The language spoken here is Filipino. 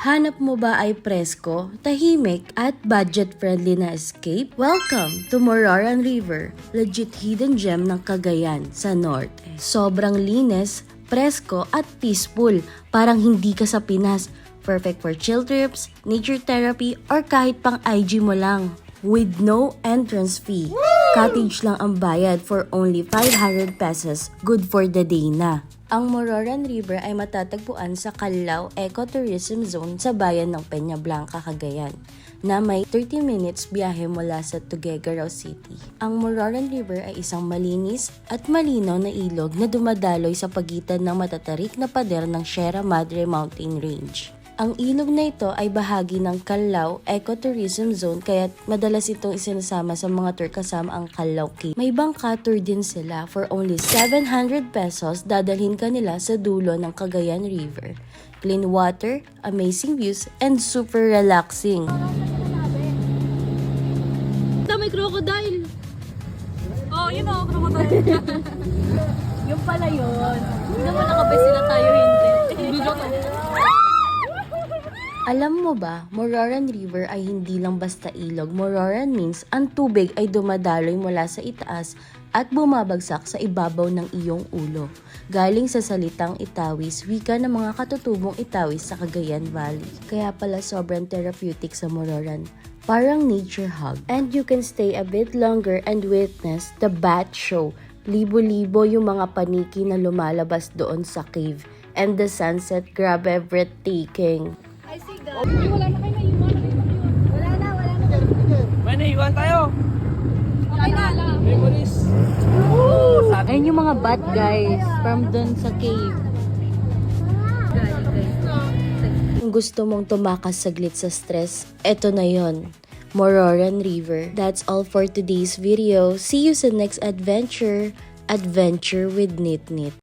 Hanap mo ba ay presko, tahimik, at budget-friendly na escape? Welcome to Moraran River, legit hidden gem ng Cagayan sa north. Sobrang linis, presko at peaceful, parang hindi ka sa Pinas. Perfect for chill trips, nature therapy, or kahit pang IG mo lang. With no entrance fee. Cottage lang ang bayad for only 500 pesos. Good for the day na. Ang Mororan River ay matatagpuan sa Calao Ecotourism Zone sa bayan ng Peña Blanca, Cagayan na may 30 minutes biyahe mula sa Tuguegarao City. Ang Mororan River ay isang malinis at malinaw na ilog na dumadaloy sa pagitan ng matatarik na pader ng Sierra Madre Mountain Range. Ang ilog na ito ay bahagi ng Calao Ecotourism Zone kaya madalas itong isinasama sa mga tour kasama ang Calao Cave. May bangka tour din sila for only 700 pesos dadalhin ka nila sa dulo ng Cagayan River. Clean water, amazing views, and super relaxing. Ito, may crocodile. Oh, yun o, crocodile. yung pala yun. Hindi naman nakabay sila tayo, hindi. Alam mo ba, Moraran River ay hindi lang basta ilog. Moraran means ang tubig ay dumadaloy mula sa itaas at bumabagsak sa ibabaw ng iyong ulo. Galing sa salitang Itawis, wika ng mga katutubong Itawis sa Cagayan Valley. Kaya pala sobrang therapeutic sa Moraran. Parang nature hug. And you can stay a bit longer and witness the bat show. Libo-libo yung mga paniki na lumalabas doon sa cave. And the sunset, grabe breathtaking. Guys. Wala na kayo naiwan. Wala na, wala na. May naiwan tayo. Okay na. Memories. Ayun yung mga bat guys from dun sa cave. Kung gusto mong tumakas saglit sa stress, eto na yon. Mororan River. That's all for today's video. See you sa next adventure. Adventure with Nit Nit.